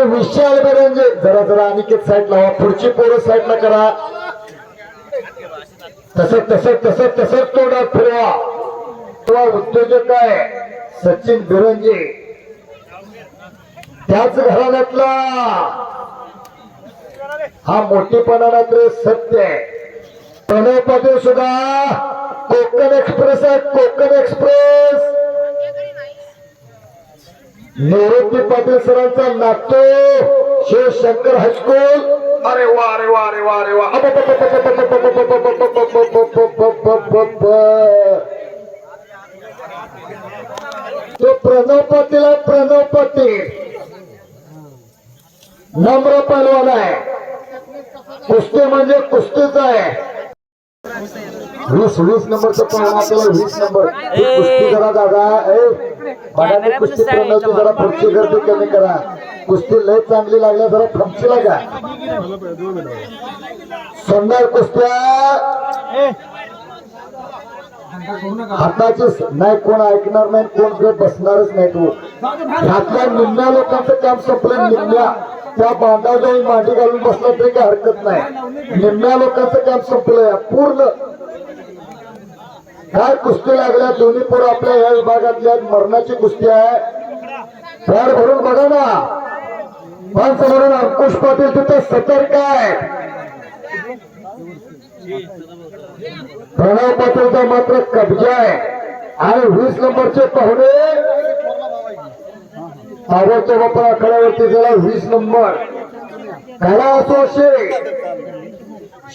तर विशाल बेरंजे जरा जरा अनिकेत साईड लावा पुढची पोरं साईडला करा. तसं तसं तसं तसं तोडा फिरवा. किंवा उद्योजक आहे सचिन बिरंजे त्याच घराण्यातला. हा मोठेपणाला तर सत्य आहे. प्रणय पाटील सुद्धा कोकण एक्सप्रेस आहे. कोकण एक्सप्रेस. निवृत्ती पाटील सरांचा नातो शिवशंकर हायस्कूल अरे वा अरे वा अरे वा अरे वा तो प्रणव पाटील आहे प्रणव पाटील नम्र पहलवान आहे कुस्ती म्हणजे कुस्तीच आहे वीस वीस नंबरचं पाहून आपल्याला वीस नंबर कुस्ती जरा दादा बघा कुस्ती प्रणवची जरा पुढची गर्दी कमी करा. कुस्ती लय चांगली लागल्या जरा थांबची लागा. सुंदर कुस्त्या? हाताची नाही कोण ऐकणार नाही कोण गट बसणारच नाही तो. ह्यातल्या निम्म्या लोकांचं काम संपलं निम्म्या. त्या बांधा जाऊन मांडी घालून बसला तरी काही हरकत नाही. निम्म्या लोकांचं काम संपलंय पूर्ण फार कुस्ती लागल्या दोन्ही पोरं आपल्या या विभागातल्या मरणाची कुस्ती आहे. फार भरून बघा ना. माणसं म्हणून अंकुश पाटील तिथे सतर्क आहे. प्रणव पाटीलचा मात्र कब्जा आहे. आणि वीस नंबरचे पाहुणे. आवडतो बापर आखाड्यावरती झाला वीस नंबर. कला असो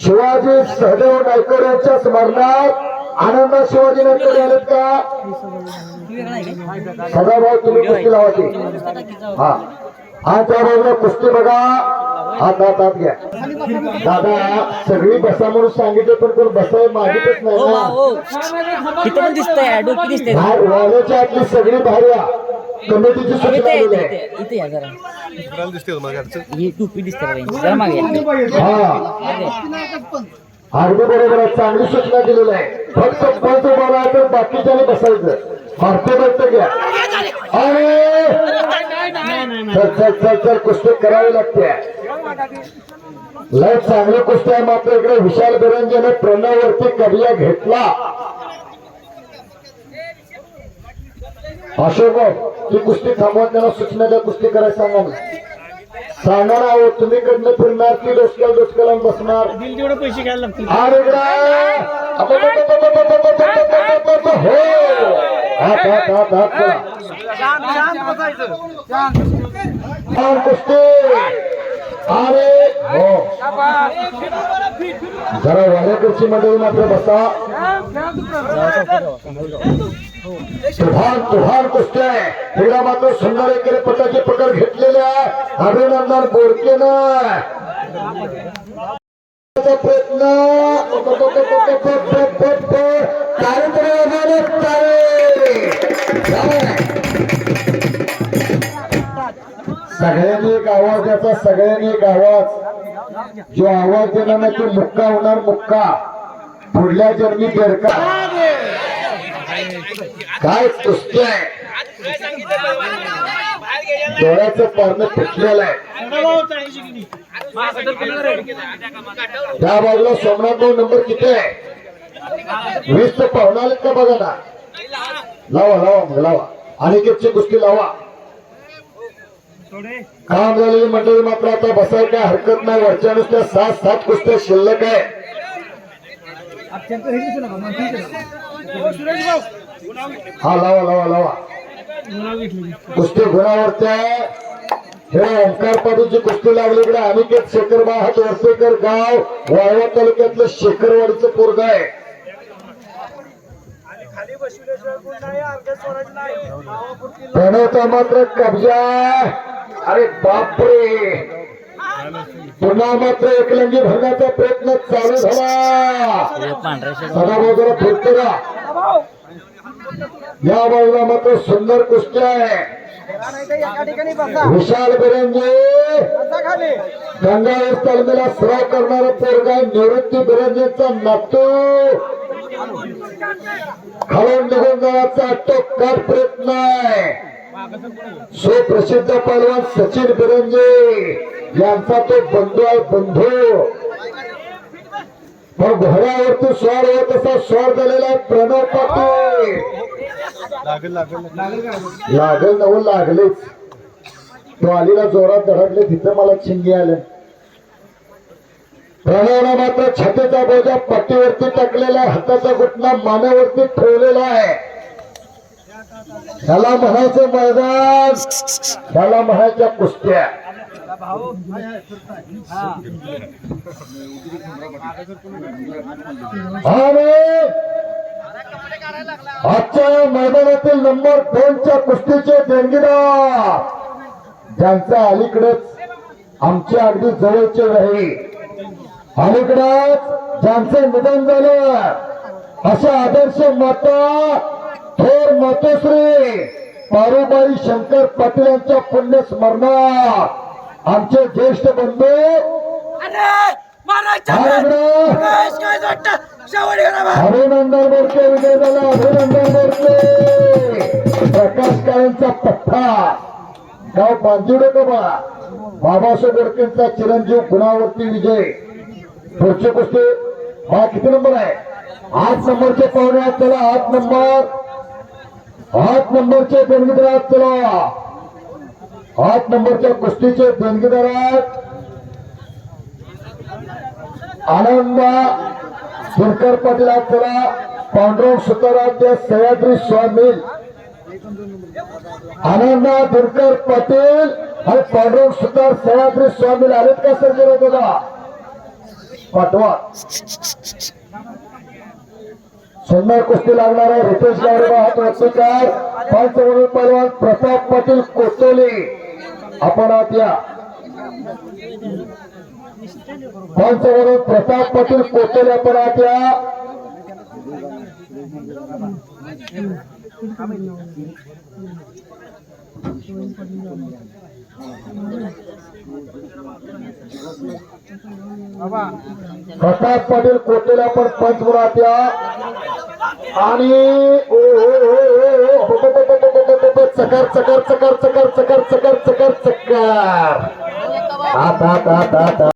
शिवाजी सहदेव नायकर यांच्या स्मरणात आनंद शिवाजी नायकर आलेत का? सदाभाऊ तुम्ही कुस्ती लावा ती हा. हा त्या बाजूला कुस्ती बघा. हात हात हात घ्या. दादा सगळी बसा म्हणून सांगितलं पण कोण बसाय मागितच नाही हो ना. हो तिथं पण दिसतंय डोकी दिसते बाहेर वाल्याच्या आतली सगळी बाहेर या. कमिटीची सूचना इथे आलेली इथे आहे. इथे इथे या जरा. फिरायला दिसते ही टोपी जरा मागे. हा. आर्मी बरोबर चांगली सूचना केलेली आहे. फक्त पंच बोलायचं बाकीच्याने बसायचं. भारतीय बैठक घ्या. अरे! चल चल चल चल कुस्ती करावी लागते. लय चांगली कुस्ती आहे मात्र इकडे विशाल बिरंजने प्रणववरती कबिया घेतला. अशोक भाऊ, ती कुस्ती थांबवत त्यांना सूचना द्या कुस्ती करायला सांगा सांगा ना हो तुम्ही कडनं फिरणार की डोसक्याला डोसक्याला बसणार. दिल तेवढे पैसे घ्यायला लागतील. अरे हो. जरा वाड्या खुर्ची मध्ये मात्र बसा. तुफान तुफान कुस्ती आहे मात्र सुंदर एकेरे पटाचे पकड घेतलेले आहे. अभिनंदन बोडकेनं प्रयत्न. सगळ्यांनी एक आवाज द्यायचा सगळ्यांनी एक आवाज. जो आवाज देणार नाही तो मुक्का होणार मुक्का. पुढल्या जन्मी बेरका. काय कुस्ती आहे? डोळ्याचं पारणं फुटलेलं आहे. त्या बाजूला सोमनाथ भाऊ नंबर किती आहे? वीस तर पाहुणा आलेत का बघा ना लावा लावा मग लावा. अनिकेतची कुस्ती लावा. काम झालेली मंडळी मात्र आता बसाय काय हरकत नाही. वरच्या नुसत्या सात सात कुस्त्या शिल्लक आहे. हा लावा लावा लावा. कुस्ती आहे. हे ओंकार पाटीलची कुस्ती लागली इकडे. अनिकेत शेखर हात वर्तेकर गाव वाळवा तालुक्यातलं शेखरवाडीचं पोरग आहे. प्रणवचा मात्र कब्जा. अरे बापरे. पुन्हा मात्र एकलंगी भरण्याचा प्रयत्न चालू झाला. हे सदा या बाजूला मात्र सुंदर कुस्ती आहे. विशाल बिरंजे गंगा तालमीला सराव करणारा पोरगा निवृत्ती बिरंजेचा नातू. खालून निघून जाण्याचा टोकार प्रयत्न आहे. सुप्रसिद्ध पालवान सचिन बिरंजे यांचा तो बंधू आहे बंधू. मग घोड्यावरती स्वार होत असा स्वार झालेला आहे प्रणव पाटील लागेल लागेल. लागल नवं लागलेच. तो आलीला जोरात धडकले तिथं मला चिंगी आलं प्रणवला मात्र छातीचा बोजा पट्टीवरती टाकलेला आहे, हाताचा घुटणा मानेवरती ठेवलेला आहे. ह्याला म्हणायचं मैदान ह्याला म्हणायच्या कुस्त्या. आजच्या मैदानातील नंबर दोनच्या कुस्तीचे देणगीदार. ज्यांचा अलीकडेच आमच्या अगदी जवळचे राही अलीकडेच ज्यांचं निधन झालं. अशा आदर्श माता थोर मातोश्री पारुबाई शंकर पाटील यांच्या पुण्यस्मरणात आमचे ज्येष्ठ बंधू अभिनंदन विजय झाला अभिनंदन प्रकाश काळेंचा पठ्ठा. गाव बांजुडे का बा? बाबासाहेब बोडकेंचा चिरंजीव गुणावरती विजय. पुढची गोष्टी हा किती नंबर आहे? आठ नंबरचे पाहुणे आहेत चला आठ नंबर. आठ नंबरचे देणगीदार आहेत चला. आठ नंबरच्या कुस्तीचे देणगीदार आहेत. आनंद सुरकर पाटील आज चला पांडुरंग सुताराध्य सह्याद्री स्वामी. आनंद दिनकर पाटील आणि पांडुरंग सुतार सह्याद्री स्वामी आलेत का सर सर्जन बघा? पाठवा. सुंदर कुस्ती लागणार आहे. रितेश गावडेबा हात वरतीकार पंच म्हणून पैलवान प्रताप पाटील कोचोली आपण त्या प्रताप पाटील कोटेल आपण आता प्रताप पाटील कोटेल आपण पंचवरात्या आणि ओ हो हो हो हो, चकर चकर चकर चकर चकर चकर चकर चकर. आता आता आता.